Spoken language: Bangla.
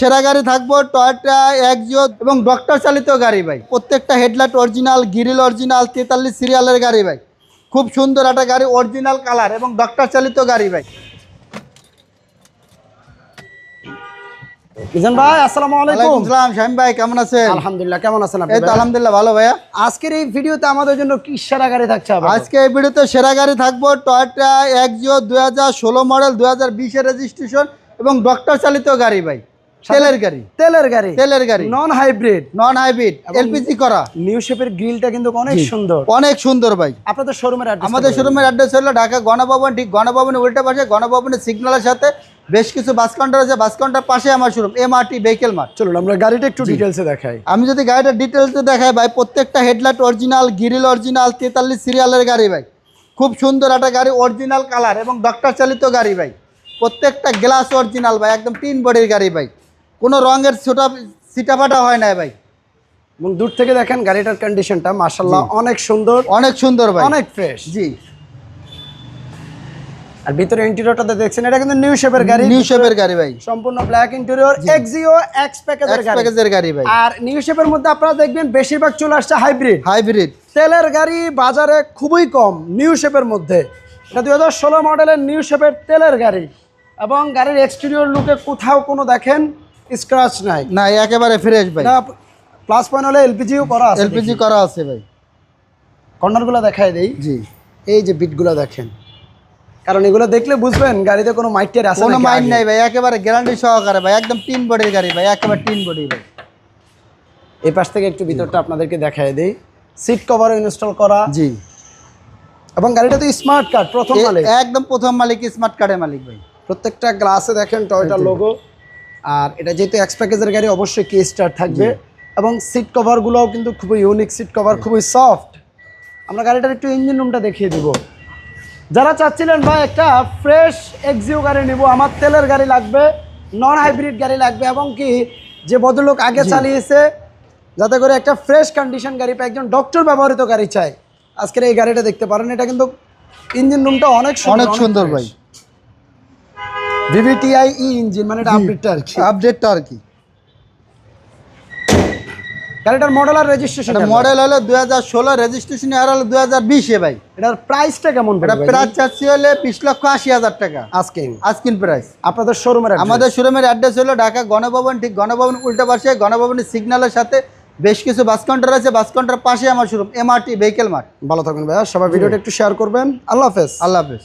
সেরা গাড়ি থাকব টয়টা একজিও এবং ডক্টর চালিত গাড়ি ভাই। প্রত্যেকটা হেডলাইট অরিজিনাল গিরিল অরিজিনাল তেতাল্লিশ সিরিয়ালের গাড়ি ভাই। খুব সুন্দর একটা গাড়ি অরিজিনাল কালার এবং ডক্টর চালিত গাড়ি ভাই। মিজান ভাই আসসালামু আলাইকুম। ওয়ালাইকুম শাহিম ভাই কেমন আছেন? আলহামদুলিল্লাহ কেমন আছেন আপনি এই তো ভাই? আলহামদুলিল্লাহ ভালো ভাইয়া। আজকের এই ভিডিওতে আমাদের জন্য কি সেরা গাড়ি থাকছে আবার? আজকে এই ভিডিওতে সেরা গাড়ি থাকব টয়টা একজিও দুই হাজার ষোলো মডেল দুই হাজার বিশের রেজিস্ট্রেশন এবং ডক্টর চালিত গাড়ি ভাই। তেলের গাড়ি। তেলের গাড়ি। তেলের গাড়ি। Non hybrid non hybrid LPG করা। নিউ শেপের গ্রিলটা কিন্তু অনেক সুন্দর। অনেক সুন্দর ভাই। আপনাদের শোরুমের অ্যাড্রেস আমাদের শোরুমের অ্যাড্রেস হলো ঢাকা গণভবন ঠিক গণভবনের উল্টে পাশে গণভবনের সিগন্যালের সাথে। বেশ কিছু বাস কাউন্টার আছে বাস কাউন্টার পাশে আমার শোরুম এমআরটি ভেহিকেল মার্ট চলুন আমরা গাড়িটা একটু ডিটেলসে দেখাই। আমি যদি গাড়িটার ডিটেলসে দেখাই ভাই প্রত্যেকটা হেডলাইট অরিজিনাল গিরিল অরিজিনাল তেতাল্লিশ সিরিয়ালের গাড়ি ভাই। খুব সুন্দর একটা গাড়ি অরিজিনাল কালার এবং ডক্টর চালিত গাড়ি ভাই। প্রত্যেকটা গ্লাস অরিজিনাল ভাই একদম তিন বডির গাড়ি ভাই। কোনো রঙের ছোটা সিটাফাটা হয় না ভাই। এবং দূর থেকে দেখেন গাড়িটার কন্ডিশনটা মাশাআল্লাহ অনেক সুন্দর। অনেক সুন্দর ভাই। অনেক ফ্রেশ জি। আর ভিতরে ইন্টেরিয়রটা দেখছেন এটা কিন্তু নিউ শেপের গাড়ি। নিউ শেপের গাড়ি ভাই। সম্পূর্ণ ব্ল্যাক ইন্টেরিয়র এক্সিও এক্স প্যাকেজের এক্স গাড়ি। প্যাকেজের গাড়ি ভাই। আর নিউ শেপের মধ্যে আপনারা দেখবেন বেশিরভাগ চলে আসছে হাইব্রিড হাইব্রিড তেলের গাড়ি বাজারে খুবই কম নিউ শেপের মধ্যে। এটা দুই হাজার ষোলো মডেলের নিউ শেপের তেলের গাড়ি। এবং গাড়ির এক্সটেরিয়র লুকে কোথাও কোনো দেখেন স্ক্র্যাচ নাই। না একেবারে ফ্রেশ ভাই। এটা প্লাস পয়েন্ট হলে এলপিজিও করা আছে এলপিজি করা আছে ভাই। কর্নারগুলো দেখাই দেই। জি। এই যে বিটগুলো দেখেন। কারণ এগুলো দেখলে বুঝবেন গাড়িতে কোনো মাইটের আছে কোনো নাকি মাইন্ড নাই ভাই একেবারে গ্যারান্টি সহকারে ভাই একদম টিন বডির গাড়ি ভাই একেবারে টিন বডি ভাই। এই পাশ থেকে একটু ভিতরটা আপনাদেরকে দেখাই দেই। সিট কভারও ইনস্টল করা। জি। এবং গাড়িটা তো স্মার্ট কার্ড প্রথম মালিক। একদম প্রথম মালিক স্মার্ট কার্ডের মালিক ভাই। প্রত্যেকটা গ্লাসে দেখেন টয়টার লোগো আর এটা যেহেতু এক্স প্যাকেজের গাড়ি অবশ্যই কে স্টার থাকবে। এবং সিট কভারগুলোও কিন্তু খুবই ইউনিক সিট কভার খুবই সফট আমরা গাড়িটার একটু ইঞ্জিন রুমটা দেখিয়ে দিব। যারা চাচ্ছিলেন ভাই একটা ফ্রেশ এক্সিও গাড়ি নিব আমার তেলের গাড়ি লাগবে নন হাইব্রিড গাড়ি লাগবে এবং কি যে ভদ্রলোক আগে চালিয়েছে যাতে করে একটা ফ্রেশ কন্ডিশন গাড়ি পায় একজন ডক্টর ব্যবহৃত গাড়ি চাই আজকের এই গাড়িটা দেখতে পারেন এটা কিন্তু ইঞ্জিন রুমটা অনেক অনেক সুন্দর ভাই। ভিভিটিআই ই ইঞ্জিন মানে এটা আপডেটটা আর কি। আপডেটটা আর কি। গাড়িটার মডেল আর রেজিস্ট্রেশন মডেল হলো দুই হাজার ষোলো রেজিস্ট্রেশন ইয়ার হলো দুই হাজার বিশে ভাই। এটার প্রাইসটা কেমন এটা প্রাইস চাচ্ছি হলে বিশ লক্ষ আশি হাজার টাকা। আজকে আজকিন প্রাইস আপনাদের শোরুমের আমাদের শোরুমের অ্যাড্রেস হলো ঢাকা গণভবন ঠিক গণভবন উল্টা পাশে গণভবনের সিগন্যালের সাথে বেশ কিছু বাস কাউন্টার আছে। বাস কাউন্টার পাশে আমার শোরুম এমআরটি ভেহিকেল মার্ট ভালো থাকবেন ভাইয়া সবাই ভিডিওটা একটু শেয়ার করবেন। আল্লাহ হাফেজ। আল্লাহ হাফেজ।